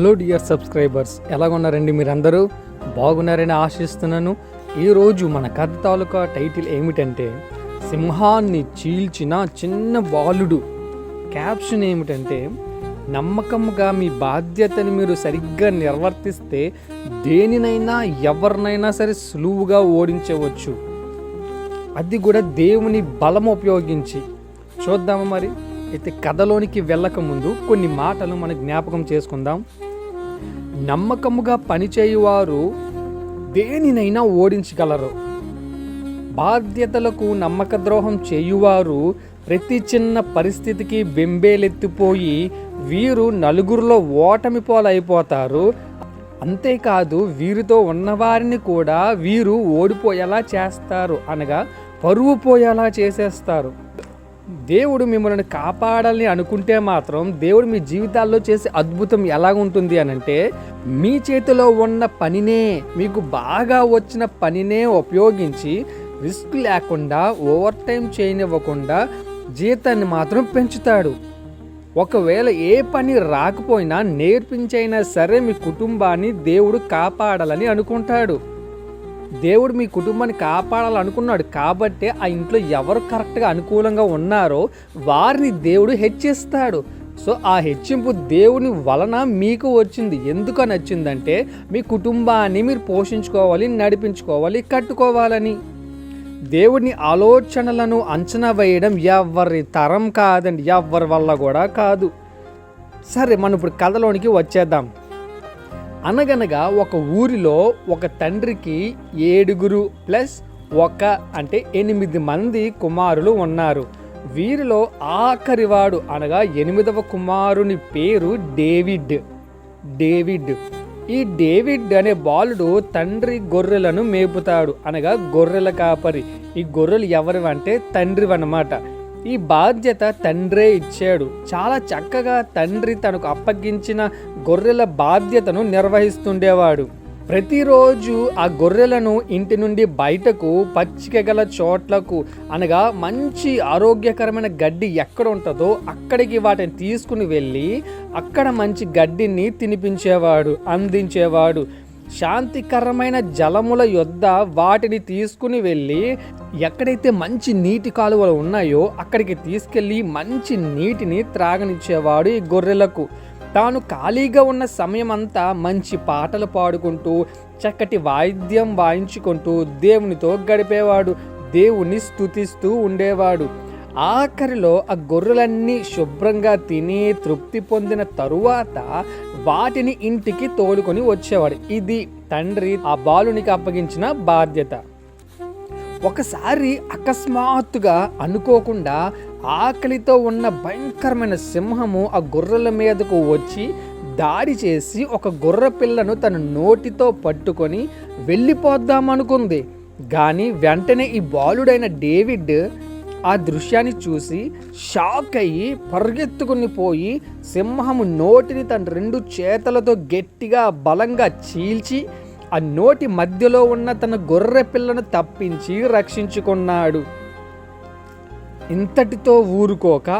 Hello dear subscribers ఎలాగున్నారండి మీరందరూ? బాగున్నారని ఆశిస్తున్నాను. ఈరోజు మన కథ తాలూకా టైటిల్ ఏమిటంటే సింహాన్ని చీల్చిన చిన్న బాలుడు. క్యాప్షన్ ఏమిటంటే నమ్మకంగా మీ బాధ్యతని మీరు సరిగ్గా నిర్వర్తిస్తే దేనినైనా ఎవరినైనా సరే సులువుగా ఓడించవచ్చు. అది కూడా దేవుని బలం ఉపయోగించి. చూద్దామా మరి? అయితే కథలోనికి వెళ్ళక ముందు కొన్ని మాటలు మన జ్ఞాపకం చేసుకుందాం. నమ్మకముగా పనిచేయువారు దేనినైనా ఓడించగలరు. బాధ్యతలకు నమ్మక ద్రోహం చేయువారు ప్రతి చిన్న పరిస్థితికి బెంబేలెత్తిపోయి వీరు నలుగురిలో ఓటమి పోలైపోతారు. అంతేకాదు వీరితో ఉన్నవారిని కూడా వీరు ఓడిపోయేలా చేస్తారు అనగా పరువు పోయేలా చేసేస్తారు. దేవుడు మిమ్మల్ని కాపాడాలని అనుకుంటే మాత్రం దేవుడు మీ జీవితాల్లో చేసే అద్భుతం ఎలా ఉంటుంది అని అంటే మీ చేతిలో ఉన్న పనినే మీకు బాగా వచ్చిన పనినే ఉపయోగించి రిస్క్ లేకుండా ఓవర్ టైం చేయనివ్వకుండా జీతాన్ని మాత్రం పెంచుతాడు. ఒకవేళ ఏ పని రాకపోయినా నేర్పించైనా సరే మీ కుటుంబాన్ని దేవుడు కాపాడాలని అనుకుంటాడు. దేవుడు మీ కుటుంబాన్ని కాపాడాలనుకున్నాడు కాబట్టి ఆ ఇంట్లో ఎవరు కరెక్ట్గా అనుకూలంగా ఉన్నారో వారిని దేవుడు హెచ్చిస్తాడు సో ఆ హెచ్చింపు దేవుని వలన మీకు వచ్చింది. ఎందుకు నచ్చిందంటే మీ కుటుంబాన్ని మీరు పోషించుకోవాలి నడిపించుకోవాలి కట్టుకోవాలని. దేవుని ఆలోచనలను అంచనా వేయడం ఎవరి తరం కాదండి ఎవరి వల్ల కూడా కాదు. సరే మనం ఇప్పుడు కథలోనికి వచ్చేద్దాం. అనగనగా ఒక ఊరిలో ఒక తండ్రికి ఏడుగురు ప్లస్ ఒక అంటే ఎనిమిది మంది కుమారులు ఉన్నారు. వీరిలో ఆఖరివాడు అనగా ఎనిమిదవ కుమారుని పేరు డేవిడ్. డేవిడ్. ఈ డేవిడ్ అనే బాలుడు తండ్రి గొర్రెలను మేపుతాడు. అనగా గొర్రెల కాపరి. ఈ గొర్రెలు ఎవరివంటే తండ్రివన్నమాట. ఈ బాధ్యత తండ్రే ఇచ్చాడు. చాలా చక్కగా తండ్రి తనకు అప్పగించిన గొర్రెల బాధ్యతను నిర్వహిస్తుండేవాడు. ప్రతిరోజు ఆ గొర్రెలను ఇంటి నుండి బయటకు పచ్చిక గల చోట్లకు అనగా మంచి ఆరోగ్యకరమైన గడ్డి ఎక్కడ ఉంటుందో అక్కడికి వాటిని తీసుకుని వెళ్ళి అక్కడ మంచి గడ్డిని తినిపించేవాడు అందించేవాడు. శాంతికరమైన జలముల యొద్ద వాటిని తీసుకుని వెళ్ళి ఎక్కడైతే మంచి నీటి కాలువలు ఉన్నాయో అక్కడికి తీసుకెళ్ళి మంచి నీటిని త్రాగనిచ్చేవాడు ఈ గొర్రెలకు. తాను ఖాళీగా ఉన్న సమయం అంతా మంచి పాటలు పాడుకుంటూ చక్కటి వాయిద్యం వాయించుకుంటూ దేవునితో గడిపేవాడు దేవుని స్తుతిస్తూ ఉండేవాడు. ఆఖరిలో ఆ గొర్రెలన్నీ శుభ్రంగా తిని తృప్తి పొందిన తరువాత వాటిని ఇంటికి తోలుకొని వచ్చేవాడు. ఇది తండ్రి ఆ బాలునికి అప్పగించిన బాధ్యత. ఒకసారి అకస్మాత్తుగా అనుకోకుండా ఆకలితో ఉన్న భయంకరమైన సింహము ఆ గొర్రెల మీదకు వచ్చి దాడి చేసి ఒక గొర్రె పిల్లను తన నోటితో పట్టుకొని వెళ్ళిపోద్దామనుకుంది. కానీ వెంటనే ఈ బాలుడైన డేవిడ్ ఆ దృశ్యాన్ని చూసి షాక్ అయ్యి పరిగెత్తుకుని పోయి సింహము నోటిని తన రెండు చేతలతో గట్టిగా బలంగా చీల్చి ఆ నోటి మధ్యలో ఉన్న తన గొర్రె పిల్లను తప్పించి రక్షించుకున్నాడు. ఇంతటితో ఊరుకోక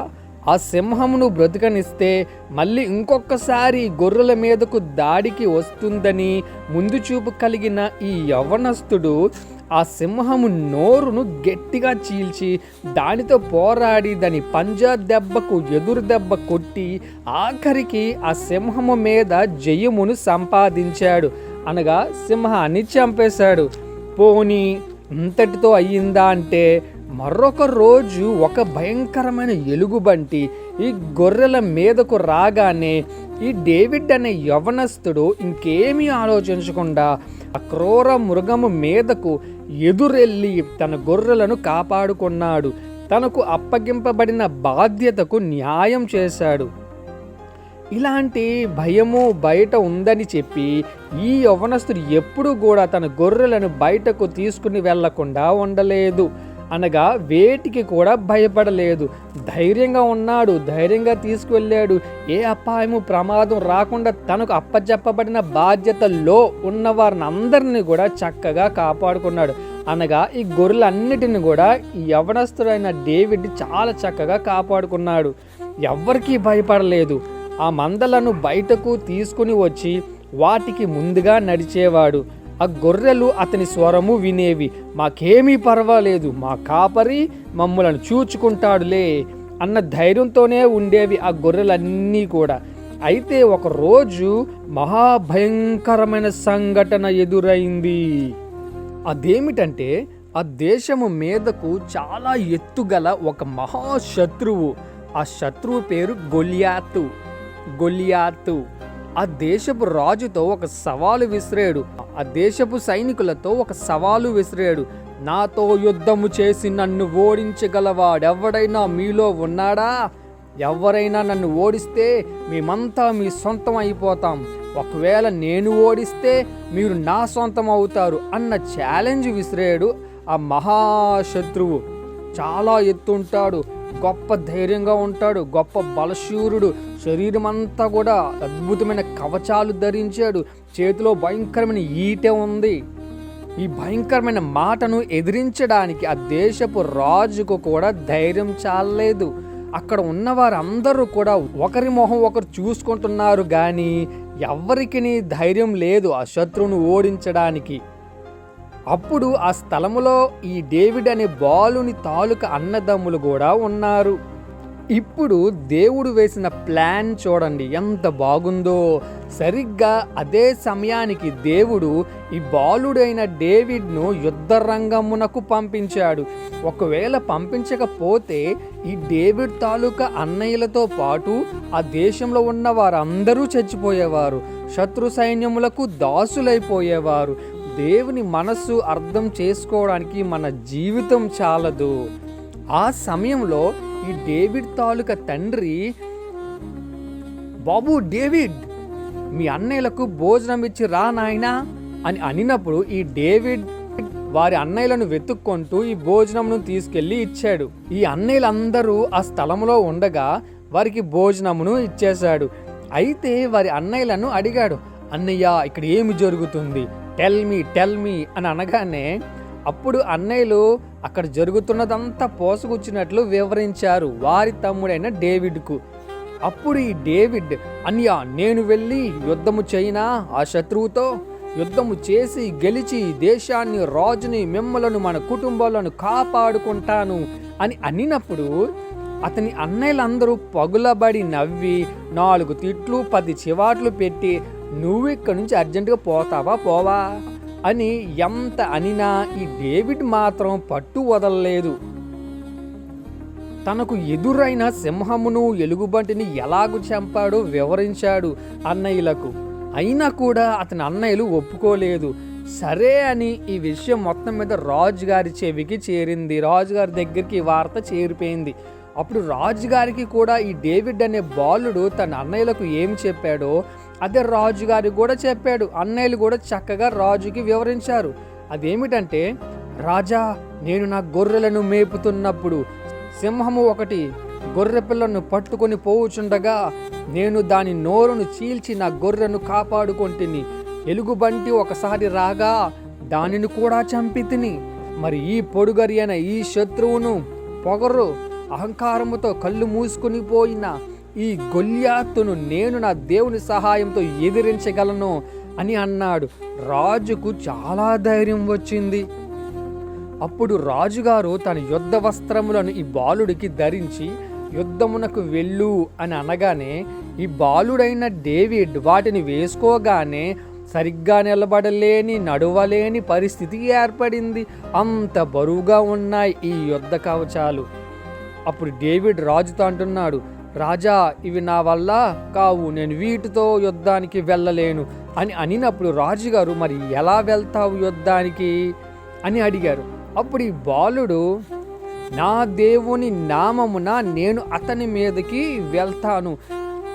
ఆ సింహమును బ్రతకనిస్తే మళ్ళీ ఇంకొకసారి గొర్రెల మీదకు దాడికి వస్తుందని ముందు చూపు కలిగిన ఈ యవనస్తుడు ఆ సింహము నోరును గట్టిగా చీల్చి దానితో పోరాడి దాని పంజా దెబ్బకు ఎదురు దెబ్బ కొట్టి ఆఖరికి ఆ సింహము మీద జయమును సంపాదించాడు. అనగా సింహాన్ని చంపేశాడు. పోనీ ఇంతటితో అయ్యిందా అంటే మరొక రోజు ఒక భయంకరమైన ఎలుగుబంటి ఈ గొర్రెల మీదకు రాగానే ఈ డేవిడ్ అనే యవనస్తుడు ఇంకేమీ ఆలోచించకుండా ఆ క్రూర మృగము మీదకు ఎదురెళ్ళి తన గొర్రెలను కాపాడుకున్నాడు. తనకు అప్పగింపబడిన బాధ్యతకు న్యాయం చేశాడు. ఇలాంటి భయము బయట ఉందని చెప్పి ఈ యవనస్తుడు ఎప్పుడు కూడా తన గొర్రెలను బయటకు తీసుకుని వెళ్ళకుండా ఉండలేదు. అనగా వేటికి కూడా భయపడలేదు. ధైర్యంగా ఉన్నాడు ధైర్యంగా తీసుకువెళ్ళాడు. ఏ అపాయము ప్రమాదం రాకుండా తనకు అప్పచెప్పబడిన బాధ్యతల్లో ఉన్న వారిని అందరినీ కూడా చక్కగా కాపాడుకున్నాడు. అనగా ఈ గొర్రెలన్నిటిని కూడా యవనస్తుడైన డేవిడ్ చాలా చక్కగా కాపాడుకున్నాడు. ఎవ్వరికీ భయపడలేదు. ఆ మందలను బయటకు తీసుకుని వచ్చి వాటికి ముందుగా నడిచేవాడు. ఆ గొర్రెలు అతని స్వరము వినేవి. మాకేమీ పర్వాలేదు మా కాపరి మమ్మలను చూచుకుంటాడులే అన్న ధైర్యంతోనే ఉండేవి ఆ గొర్రెలన్నీ కూడా. అయితే ఒకరోజు మహాభయంకరమైన సంఘటన ఎదురైంది. అదేమిటంటే ఆ దేశము మీదకు చాలా ఎత్తుగల ఒక మహాశత్రువు. ఆ శత్రువు పేరు గొలియాతు. గొలియాతు. ఆ దేశపు రాజుతో ఒక సవాలు విసిరాడు. ఆ దేశపు సైనికులతో ఒక సవాలు విసిరాడు. నాతో యుద్ధము చేసి నన్ను ఓడించగలవాడెవడైనా మీలో ఉన్నాడా? ఎవరైనా నన్ను ఓడిస్తే మేమంతా మీ సొంతం అయిపోతాం. ఒకవేళ నేను ఓడిస్తే మీరు నా సొంతం అవుతారు అన్న ఛాలెంజ్ విసిరాడు ఆ మహాశత్రువు. చాలా ఎత్తుంటాడు. గొప్ప ధైర్యంగా ఉంటాడు గొప్ప బలశూరుడు. శరీరం అంతా కూడా అద్భుతమైన కవచాలు ధరించాడు. చేతిలో భయంకరమైన ఈటె ఉంది. ఈ భయంకరమైన మాటను ఎదిరించడానికి ఆ దేశపు రాజుకు కూడా ధైర్యం చాలలేదు. అక్కడ ఉన్న వారందరూ కూడా ఒకరి మొహం ఒకరు చూసుకుంటున్నారు కానీ ఎవరికి ధైర్యం లేదు ఆ శత్రువును ఓడించడానికి. అప్పుడు ఆ స్థలములో ఈ డేవిడ్ అనే బాలుని తాలూకా అన్నదమ్ములు కూడా ఉన్నారు. ఇప్పుడు దేవుడు వేసిన ప్లాన్ చూడండి ఎంత బాగుందో. సరిగ్గా అదే సమయానికి దేవుడు ఈ బాలుడైన డేవిడ్ను యుద్ధ రంగమునకు పంపించాడు. ఒకవేళ పంపించకపోతే ఈ డేవిడ్ తాలూకా అన్నయ్యలతో పాటు ఆ దేశంలో ఉన్న వారందరూ చచ్చిపోయేవారు. శత్రు సైన్యములకు దాసులైపోయేవారు. దేవుని మనస్సు అర్థం చేసుకోవడానికి మన జీవితం చాలదు. ఆ సమయంలో ఈ డేవిడ్ తాలూకా తండ్రి బాబు డేవిడ్ మీ అన్నయ్యలకు భోజనం ఇచ్చి రా నాయనా అని అనినప్పుడు ఈ డేవిడ్ వారి అన్నయ్యలను వెతుక్కుంటూ ఈ భోజనంను తీసుకెళ్ళి ఇచ్చాడు. ఈ అన్నయ్యలందరూ ఆ స్థలంలో ఉండగా వారికి భోజనమును ఇచ్చేశాడు. అయితే వారి అన్నయ్యలను అడిగాడు అన్నయ్య ఇక్కడ ఏమి జరుగుతుంది? టెల్ మీ టెల్ మీ అని అనగానే అప్పుడు అన్నయ్యలు అక్కడ జరుగుతున్నదంతా పోసగుచ్చినట్లు వివరించారు వారి తమ్ముడైన డేవిడ్కు. అప్పుడు ఈ డేవిడ్ అన్య నేను వెళ్ళి యుద్ధము చైనా ఆ శత్రువుతో యుద్ధము చేసి గెలిచి దేశాన్ని రాజుని మిమ్మలను మన కుటుంబాలను కాపాడుకుంటాను అని అనినప్పుడు అతని అన్నయ్యలందరూ పగులబడి నవ్వి నాలుగు తిట్లు పది చివాట్లు పెట్టి నువ్వు ఇక్కడి నుంచి అర్జెంటుగా పోతావా పోవా? అని ఎంత అనినా ఈ డేవిడ్ మాత్రం పట్టు వదలలేదు. తనకు ఎదురైన సింహమును ఎలుగుబంటిని ఎలాగు చంపాడో వివరించాడు అన్నయ్యలకు. అయినా కూడా అతని అన్నయ్యలు ఒప్పుకోలేదు. సరే అని ఈ విషయం మొత్తం మీద రాజుగారి చెవికి చేరింది. రాజుగారి దగ్గరికి ఈ వార్త చేరిపోయింది. అప్పుడు రాజుగారికి కూడా ఈ డేవిడ్ అనే బాలుడు తన అన్నయ్యలకు ఏం చెప్పాడో అదే రాజుగారికి కూడా చెప్పాడు. అన్నయ్యలు కూడా చక్కగా రాజుకి వివరించారు. అదేమిటంటే రాజా నేను నా గొర్రెలను మేపుతున్నప్పుడు సింహము ఒకటి గొర్రె పిల్లను పట్టుకొని పోవుచుండగా నేను దాని నోరును చీల్చి నా గొర్రెను కాపాడుకొంటిని. ఎలుగుబంటి ఒకసారి రాగా దానిని కూడా చంపి తిని. మరి ఈ పొడుగరి అయిన ఈ శత్రువును పొగరు అహంకారముతో కళ్ళు మూసుకొని పోయిన ఈ గొల్యాతును నేను నా దేవుని సహాయంతో ఎదిరించగలను అని అన్నాడు. రాజుకు చాలా ధైర్యం వచ్చింది. అప్పుడు రాజుగారు తన యుద్ధ వస్త్రములను ఈ బాలుడికి ధరించి యుద్ధమునకు వెళ్ళు అని అనగానే ఈ బాలుడైన డేవిడ్ వాటిని వేసుకోగానే సరిగ్గా నిలబడలేని నడవలేని పరిస్థితి ఏర్పడింది. అంత బరువుగా ఉన్నాయి ఈ యుద్ధ కవచాలు. అప్పుడు డేవిడ్ రాజుతో అంటున్నాడు రాజా ఇవి నా వల్ల కావు. నేను వీటితో యుద్ధానికి వెళ్ళలేను అని అనినప్పుడు రాజుగారు మరి ఎలా వెళ్తావు యుద్ధానికి? అని అడిగారు. అప్పుడు ఈ బాలుడు నా దేవుని నామమున నేను అతని మీదకి వెళ్తాను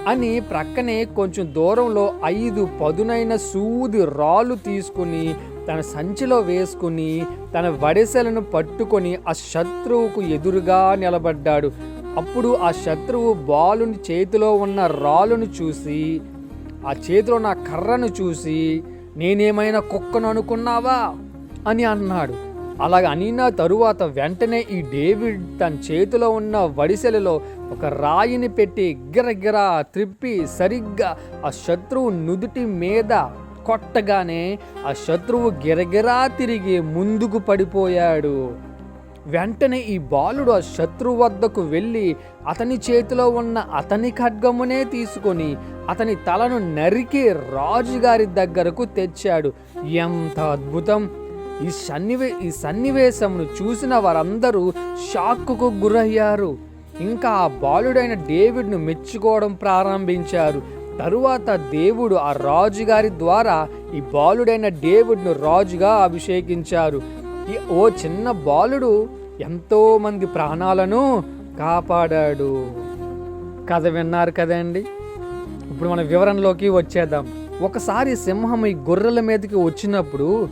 అని ప్రక్కనే కొంచెం దూరంలో ఐదు పదునైన సూది రాళ్ళు తీసుకుని తన సంచిలో వేసుకుని తన వడిసెలను పట్టుకొని ఆ శత్రువుకు ఎదురుగా నిలబడ్డాడు. అప్పుడు ఆ శత్రువు బాలుని చేతిలో ఉన్న రాళ్ళను చూసి ఆ చేతిలో నా కర్రను చూసి నేనేమైనా కుక్కను అనుకున్నావా? అని అన్నాడు. అలాగ అనిన తరువాత వెంటనే ఈ డేవిడ్ తన చేతిలో ఉన్న వడిసెలలో ఒక రాయిని పెట్టి గిరగిర త్రిప్పి సరిగ్గా ఆ శత్రువు నుదుటి మీద కొట్టగానే ఆ శత్రువు గిరగిరా తిరిగి ముందుకు పడిపోయాడు. వెంటనే ఈ బాలుడు ఆ శత్రువు వద్దకు వెళ్ళి అతని చేతిలో ఉన్న అతని ఖడ్గమునే తీసుకొని అతని తలను నరికి రాజుగారి దగ్గరకు తెచ్చాడు. ఎంత అద్భుతం! ఈ సన్నివే ఈ సన్నివేశమును చూసిన వారందరూ షాక్కు గురయ్యారు. ఇంకా ఆ బాలుడైన డేవిడ్ను మెచ్చుకోవడం ప్రారంభించారు. తరువాత దేవుడు ఆ రాజుగారి ద్వారా ఈ బాలుడైన డేవిడ్ను రాజుగా అభిషేకించారు. ఓ చిన్న బాలుడు ఎంతో మంది ప్రాణాలను కాపాడాడు. కథ విన్నారు కదండి ఇప్పుడు మన వివరణలోకి వచ్చేద్దాం. ఒకసారి సింహం ఈ గొర్రెల మీదకి వచ్చినప్పుడు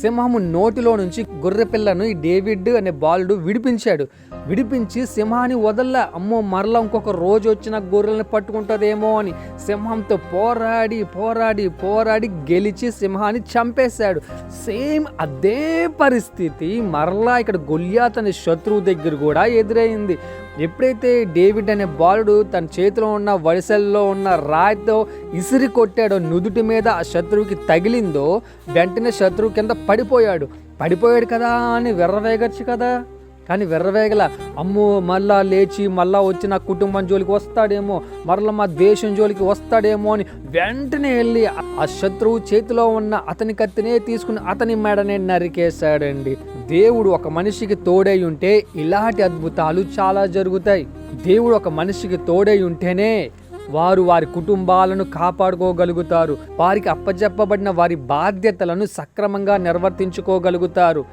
సింహము నోటిలో నుంచి గొర్రె పిల్లను ఈ డేవిడ్ అనే బాలుడు విడిపించాడు. విడిపించి సింహాన్ని వదల్లా అమ్మో మరలా ఇంకొక రోజు వచ్చిన గొర్రెల్ని పట్టుకుంటుందేమో అని సింహంతో పోరాడి పోరాడి పోరాడి గెలిచి సింహాన్ని చంపేశాడు. సేమ్ అదే పరిస్థితి మరలా ఇక్కడ గొల్యాత్ అనే శత్రువు దగ్గర కూడా ఎదురైంది. ఎప్పుడైతే డేవిడ్ అనే బాలుడు తన చేతిలో ఉన్న వడిసెల్లో ఉన్న రాయితో ఇసిరి కొట్టాడో నుదుటి మీద ఆ శత్రువుకి తగిలిందో వెంటనే శత్రువు కింద పడిపోయాడు. పడిపోయాడు కదా అని వెర్రవేగచ్చు కదా? కానీ వెర్రవేగల అమ్మో మళ్ళా లేచి మళ్ళా వచ్చి నా కుటుంబం జోలికి వస్తాడేమో మరలా మా దేశం జోలికి వస్తాడేమో అని వెంటనే వెళ్ళి ఆ శత్రువు చేతిలో ఉన్న అతని కత్తినే తీసుకుని అతని మెడనే నరికేశాడండి. దేవుడు ఒక మనిషికి తోడై ఉంటే ఇలాంటి అద్భుతాలు చాలా జరుగుతాయి. దేవుడు ఒక మనిషికి తోడై ఉంటేనే వారు వారి కుటుంబాలను కాపాడుకోగలుగుతారు. వారికి అప్పజెప్పబడిన వారి బాధ్యతలను సక్రమంగా నిర్వర్తించుకోగలుగుతారు.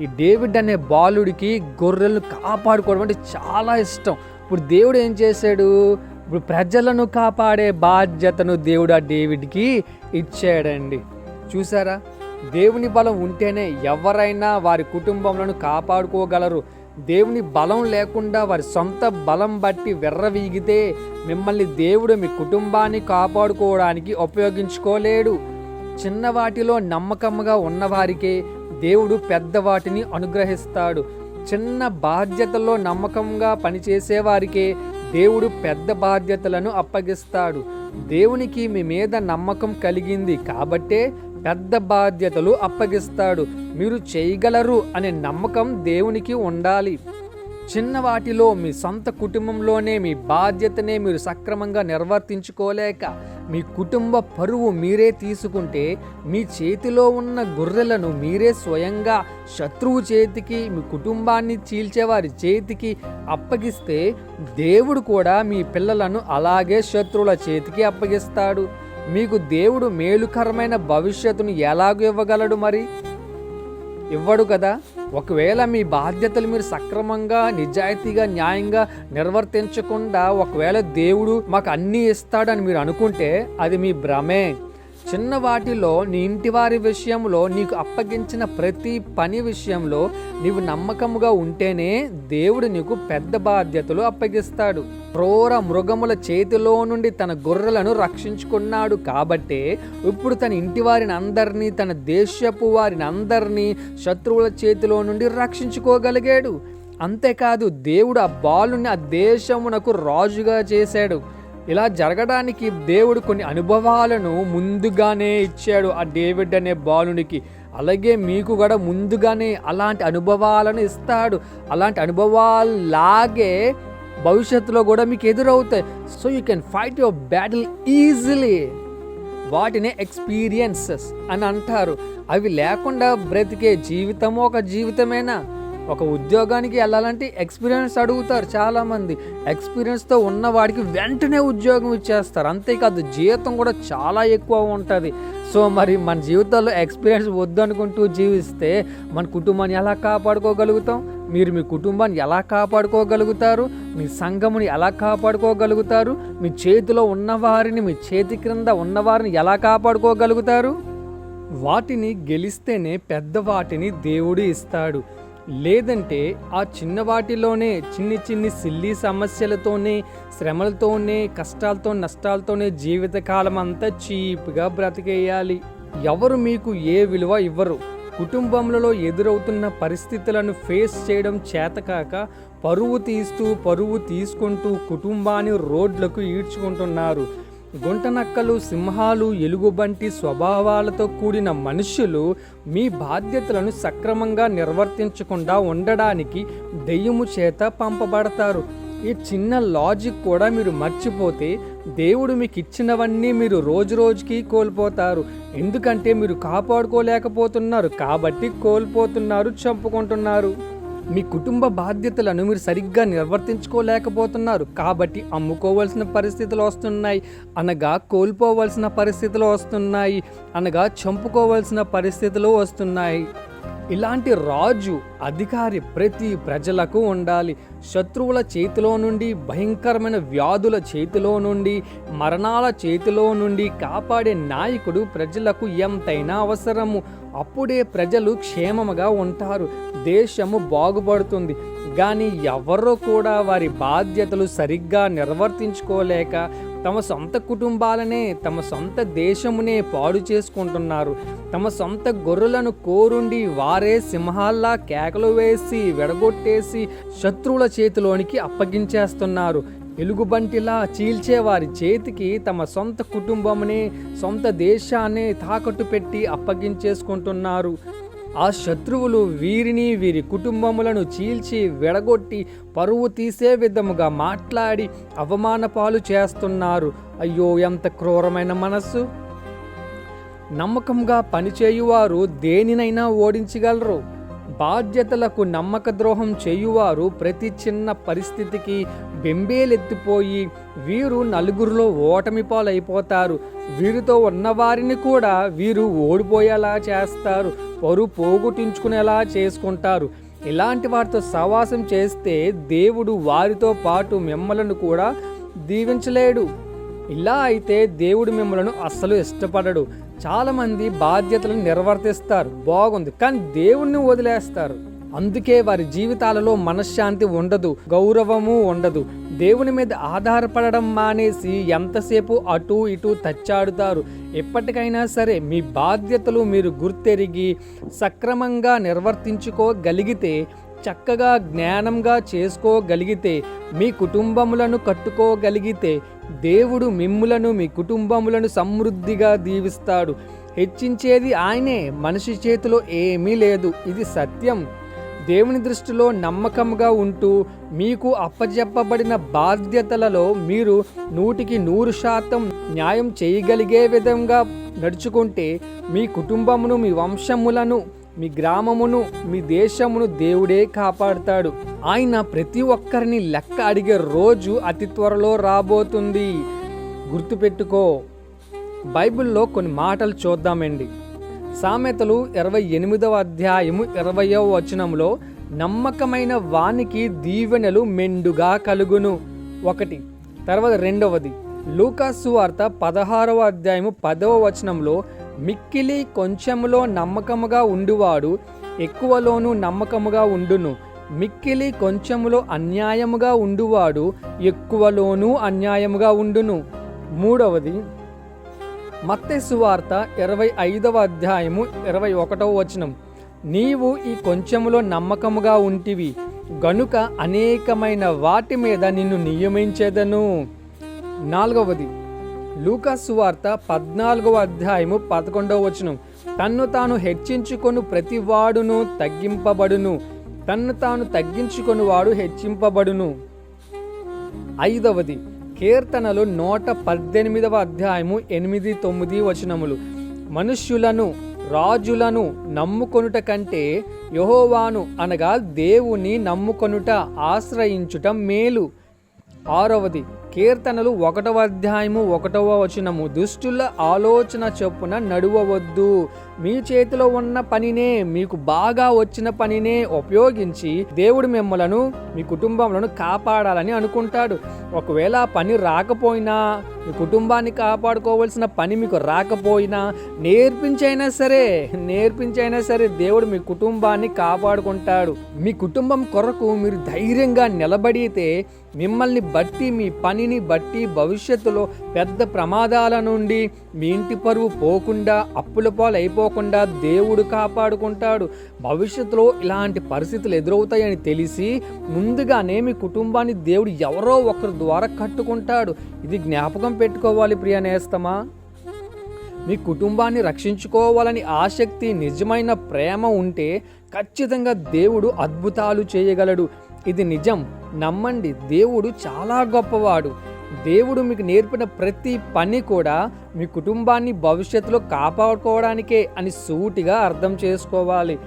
ఈ డేవిడ్ అనే బాలుడికి గొర్రెలను కాపాడుకోవడం అంటే చాలా ఇష్టం. ఇప్పుడు దేవుడు ఏం చేశాడు? ఇప్పుడు ప్రజలను కాపాడే బాధ్యతను దేవుడు ఆ డేవిడ్కి ఇచ్చాడండి. చూసారా? దేవుని బలం ఉంటేనే ఎవరైనా వారి కుటుంబంలో కాపాడుకోగలరు. దేవుని బలం లేకుండా వారి సొంత బలం బట్టి వెర్రవీగితే మిమ్మల్ని దేవుడు మీ కుటుంబాన్ని కాపాడుకోవడానికి ఉపయోగించుకోలేడు. చిన్న వాటిలో నమ్మకంగా ఉన్నవారికే దేవుడు పెద్ద వాటిని అనుగ్రహిస్తాడు. చిన్న బాధ్యతల్లో నమ్మకంగా పనిచేసే వారికే దేవుడు పెద్ద బాధ్యతలను అప్పగిస్తాడు. దేవునికి మీ మీద నమ్మకం కలిగింది కాబట్టే పెద్ద బాధ్యతలు అప్పగిస్తాడు. మీరు చేయగలరు అనే నమ్మకం దేవునికి ఉండాలి. చిన్న వాటిలో మీ సొంత కుటుంబంలోనే మీ బాధ్యతనే మీరు సక్రమంగా నిర్వర్తించుకోలేక మీ కుటుంబ పరువు మీరే తీసుకుంటే మీ చేతిలో ఉన్న గొర్రెలను మీరే స్వయంగా శత్రువు చేతికి మీ కుటుంబాన్ని చీల్చేవారి చేతికి అప్పగిస్తే దేవుడు కూడా మీ పిల్లలను అలాగే శత్రువుల చేతికి అప్పగిస్తాడు. మీకు దేవుడు మేలుకరమైన భవిష్యత్తును ఎలాగో ఇవ్వగలడు మరి? ఇవ్వడు కదా. ఒకవేళ మీ బాధ్యతలు మీరు సక్రమంగా నిజాయితీగా న్యాయంగా నిర్వర్తించకుండా ఒకవేళ దేవుడు మాకు అన్నీ ఇస్తాడని మీరు అనుకుంటే అది మీ భ్రమే. చిన్న వాటిలో నీ ఇంటి వారి విషయంలో నీకు అప్పగించిన ప్రతి పని విషయంలో నీవు నమ్మకముగా ఉంటేనే దేవుడు నీకు పెద్ద బాధ్యతలు అప్పగిస్తాడు. క్రూర మృగముల చేతిలో నుండి తన గొర్రెలను రక్షించుకున్నాడు కాబట్టే ఇప్పుడు తన ఇంటి వారిని అందరినీ తన దేశపు వారిని అందరినీ శత్రువుల చేతిలో నుండి రక్షించుకోగలిగాడు. అంతేకాదు దేవుడు ఆ బాలుని ఆ దేశమునకు రాజుగా చేశాడు. ఇలా జరగడానికి దేవుడు కొన్ని అనుభవాలను ముందుగానే ఇచ్చాడు ఆ డేవిడ్ అనే బాలునికి. అలాగే మీకు కూడా ముందుగానే అలాంటి అనుభవాలను ఇస్తాడు. అలాంటి అనుభవాలాగే భవిష్యత్తులో కూడా మీకు ఎదురవుతాయి. So you can fight your battle easily వాటిని ఎక్స్పీరియన్సెస్ అని అంటారు. అవి లేకుండా బ్రతికే జీవితం ఒక జీవితమేనా? ఒక ఉద్యోగానికి వెళ్ళాలంటే ఎక్స్పీరియన్స్ అడుగుతారు చాలామంది. ఎక్స్పీరియన్స్తో ఉన్నవాడికి వెంటనే ఉద్యోగం ఇచ్చేస్తారు. అంతేకాదు జీవితం కూడా చాలా ఎక్కువ ఉంటుంది. సో మరి మన జీవితాల్లో ఎక్స్పీరియన్స్ వద్దనుకుంటూ జీవిస్తే మన కుటుంబాన్ని ఎలా కాపాడుకోగలుగుతాం? మీరు మీ కుటుంబాన్ని ఎలా కాపాడుకోగలుగుతారు? మీ సంఘముని ఎలా కాపాడుకోగలుగుతారు? మీ చేతిలో ఉన్నవారిని మీ చేతి క్రింద ఉన్నవారిని ఎలా కాపాడుకోగలుగుతారు? వాటిని గెలిస్తేనే పెద్ద వాటిని దేవుడు ఇస్తాడు. లేదంటే ఆ చిన్నవాటిలోనే చిన్ని చిన్ని సిల్లి సమస్యలతోనే శ్రమలతోనే కష్టాలతో నష్టాలతోనే జీవితకాలం అంతా చీప్గా బ్రతికేయాలి. ఎవరు మీకు ఏ విలువ ఇవ్వరు. కుటుంబంలో ఎదురవుతున్న పరిస్థితులను ఫేస్ చేయడం చేతకాక పరువు తీస్తూ పరువు తీసుకుంటూ కుటుంబాన్ని రోడ్లకు ఈడ్చుకుంటున్నారు. గుంటనక్కలు సింహాలు ఎలుగుబంటి స్వభావాలతో కూడిన మనుషులు మీ బాధ్యతలను సక్రమంగా నిర్వర్తించకుండా ఉండడానికి దెయ్యము చేత పంపబడతారు. ఈ చిన్న లాజిక్ కూడా మీరు మర్చిపోతే దేవుడు మీకు ఇచ్చినవన్నీ మీరు రోజు రోజుకి కోల్పోతారు. ఎందుకంటే మీరు కాపాడుకోలేకపోతున్నారు కాబట్టి కోల్పోతున్నారు చంపుకుంటున్నారు. మీ కుటుంబ బాధ్యతలను మీరు సరిగ్గా నిర్వర్తించుకోలేకపోతున్నారు. కాబట్టి అమ్ముకోవాల్సిన పరిస్థితులు వస్తున్నాయి. అనగా కోల్పోవలసిన పరిస్థితులు వస్తున్నాయి. అనగా చంపుకోవాల్సిన పరిస్థితులు వస్తున్నాయి. ఇలాంటి రాజు అధికారి ప్రతి ప్రజలకు ఉండాలి. శత్రువుల చేతిలో నుండి భయంకరమైన వ్యాధుల చేతిలో నుండి మరణాల చేతిలో నుండి కాపాడే నాయకుడు ప్రజలకు ఎంతైనా అవసరము. అప్పుడే ప్రజలు క్షేమముగా ఉంటారు. దేశము బాగుపడుతుంది. కానీ ఎవరో కూడా వారి బాధ్యతలు సరిగ్గా నిర్వర్తించుకోలేక తమ సొంత కుటుంబాలనే తమ సొంత దేశమునే పాడు చేసుకుంటున్నారు. తమ సొంత గొర్రెలను కోరుండి వారే సింహాల్లా కేకలు వేసి వెడగొట్టేసి శత్రువుల చేతిలోనికి అప్పగించేస్తున్నారు. ఎలుగుబంటిలా చీల్చే వారి చేతికి తమ సొంత కుటుంబమునే సొంత దేశాన్ని తాకట్టు పెట్టి అప్పగించేసుకుంటున్నారు. ఆ శత్రువులు వీరిని వీరి కుటుంబములను చీల్చి వెడగొట్టి పరువు తీసే విధముగా మాట్లాడి అవమానపాలు చేస్తున్నారు. అయ్యో ఎంత క్రూరమైన మనస్సు! నమ్మకంగా పనిచేయువారు దేనినైనా ఓడించగలరు. బాధ్యతలకు నమ్మక ద్రోహం చేయువారు ప్రతి చిన్న పరిస్థితికి బెంబేలెత్తిపోయి వీరు నలుగురిలో ఓటమి పాలైపోతారు. వీరితో ఉన్నవారిని కూడా వీరు ఓడిపోయేలా చేస్తారు. పరు పోగొట్టించుకునేలా చేసుకుంటారు. ఇలాంటి వారితో సవాసం చేస్తే దేవుడు వారితో పాటు మిమ్మలను కూడా దీవించలేడు. ఇలా అయితే దేవుడు మిమ్మలను అస్సలు ఇష్టపడడు. చాలామంది బాధ్యతలను నిర్వర్తిస్తారు. బాగుంది. కానీ దేవుణ్ణి వదిలేస్తారు. అందుకే వారి జీవితాలలో మనశ్శాంతి ఉండదు గౌరవము ఉండదు. దేవుని మీద ఆధారపడడం మానేసి ఎంతసేపు అటు ఇటు తచ్చాడుతారు. ఎప్పటికైనా సరే మీ బాధ్యతలు మీరు గుర్తెరిగి సక్రమంగా నిర్వర్తించుకోగలిగితే చక్కగా జ్ఞానంగా చేసుకోగలిగితే మీ కుటుంబములను కట్టుకోగలిగితే దేవుడు మిమ్ములను మీ కుటుంబములను సమృద్ధిగా దీవిస్తాడు. హెచ్చించేది ఆయనే మనిషి చేతిలో ఏమీ లేదు. ఇది సత్యం. దేవుని దృష్టిలో నమ్మకంగా ఉంటూ మీకు అప్పచెప్పబడిన బాధ్యతలలో మీరు నూటికి నూరు శాతం న్యాయం చేయగలిగే విధంగా నడుచుకుంటే మీ కుటుంబమును మీ వంశములను మీ గ్రామమును మీ దేశమును దేవుడే కాపాడుతాడు. ఆయన ప్రతి ఒక్కరిని లెక్క అడిగే రోజు అతి త్వరలో రాబోతుంది. గుర్తుపెట్టుకో బైబిల్లో కొన్ని మాటలు చూద్దామండి. సామెతలు ఇరవై ఎనిమిదవ అధ్యాయము ఇరవయవ వచనంలో నమ్మకమైన వానికి దీవెనలు మెండుగా కలుగును. ఒకటి. తర్వాత రెండవది. లూకాసు వార్త పదహారవ అధ్యాయము పదవ వచనంలో మిక్కిలి కొంచెములో నమ్మకముగా ఉండువాడు ఎక్కువలోనూ నమ్మకముగా ఉండును. మిక్కిలి కొంచెములో అన్యాయముగా ఉండువాడు ఎక్కువలోనూ అన్యాయముగా ఉండును. మూడవది. మత్తెసు వార్త ఇరవై ఐదవ అధ్యాయము ఇరవై ఒకటవ వచనం. నీవు ఈ కొంచెములో నమ్మకముగా ఉంటివి గనుక అనేకమైన వాటి మీద నిన్ను నియమించేదను. నాలుగవది లూకాసు వార్త పద్నాలుగవ అధ్యాయము పదకొండవ వచనం. తన్ను తాను హెచ్చించుకొను ప్రతివాడును తగ్గింపబడును. తన్ను తాను తగ్గించుకొని వాడు హెచ్చింపబడును. ఐదవది కీర్తనలు నూట పద్దెనిమిదవ అధ్యాయము ఎనిమిది తొమ్మిది వచనములు. మనుష్యులను రాజులను నమ్ముకొనుట కంటే యహోవాను అనగా దేవుని నమ్ముకొనుట ఆశ్రయించుట మేలు. ఆరవది కీర్తనలు ఒకటవ అధ్యాయము ఒకటవ వచనము. దుష్టుల ఆలోచన చొప్పున నడువవద్దు. మీ చేతిలో ఉన్న పనినే మీకు బాగా వచ్చిన పనినే ఉపయోగించి దేవుడు మిమ్మలను మీ కుటుంబములను కాపాడాలని అనుకుంటాడు. ఒకవేళ ఆ పని రాకపోయినా మీ కుటుంబాన్ని కాపాడుకోవాల్సిన పని మీకు రాకపోయినా నేర్పించైనా సరే నేర్పించైనా సరే దేవుడు మీ కుటుంబాన్ని కాపాడుకుంటాడు. మీ కుటుంబం కొరకు మీరు ధైర్యంగా నిలబడితే మిమ్మల్ని బట్టి మీ పని దానిని బట్టి భవిష్యత్తులో పెద్ద ప్రమాదాల నుండి మీ ఇంటి పరువు పోకుండా అప్పుల పాలు అయిపోకుండా దేవుడు కాపాడుకుంటాడు. భవిష్యత్తులో ఇలాంటి పరిస్థితులు ఎదురవుతాయని తెలిసి ముందుగానే మీ కుటుంబాన్ని దేవుడు ఎవరో ఒకరి ద్వారా కట్టుకుంటాడు. ఇది జ్ఞాపకం పెట్టుకోవాలి ప్రియ నేస్తమా? మీ కుటుంబాన్ని రక్షించుకోవాలని ఆసక్తి నిజమైన ప్రేమ ఉంటే ఖచ్చితంగా దేవుడు అద్భుతాలు చేయగలడు. ఇది నిజం. నమ్మండి దేవుడు చాలా గొప్పవాడు. దేవుడు మీకు నేర్పిన ప్రతి పని కూడా మీ కుటుంబాన్ని భవిష్యత్తులో కాపాడుకోవడానికే అని సూటిగా అర్థం చేసుకోవాలి.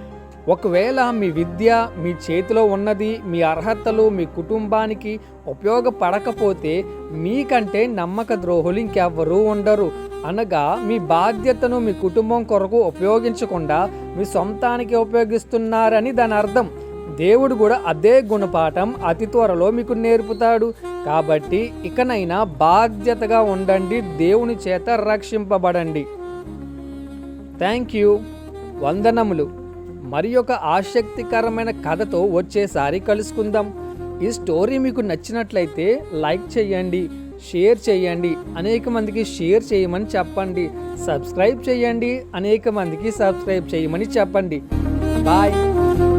ఒకవేళ మీ విద్య మీ చేతిలో ఉన్నది మీ అర్హతలు మీ కుటుంబానికి ఉపయోగపడకపోతే మీకంటే నమ్మక ద్రోహులు ఇంకెవ్వరూ ఉండరు. అనగా మీ బాధ్యతను మీ కుటుంబం కొరకు ఉపయోగించకుండా మీ సొంతానికి ఉపయోగిస్తున్నారని దాని అర్థం. దేవుడు కూడా అదే గుణపాఠం అతి త్వరలో మీకు నేర్పుతాడు. కాబట్టి ఇకనైనా బాధ్యతగా ఉండండి దేవుని చేత రక్షింపబడండి. Thank you. వందనములు. మరి ఒక ఆసక్తికరమైన కథతో వచ్చేసారి కలుసుకుందాం. ఈ స్టోరీ మీకు నచ్చినట్లయితే లైక్ చేయండి షేర్ చేయండి అనేక మందికి షేర్ చేయమని చెప్పండి. సబ్స్క్రైబ్ చేయండి అనేక మందికి సబ్స్క్రైబ్ చేయమని చెప్పండి. బాయ్.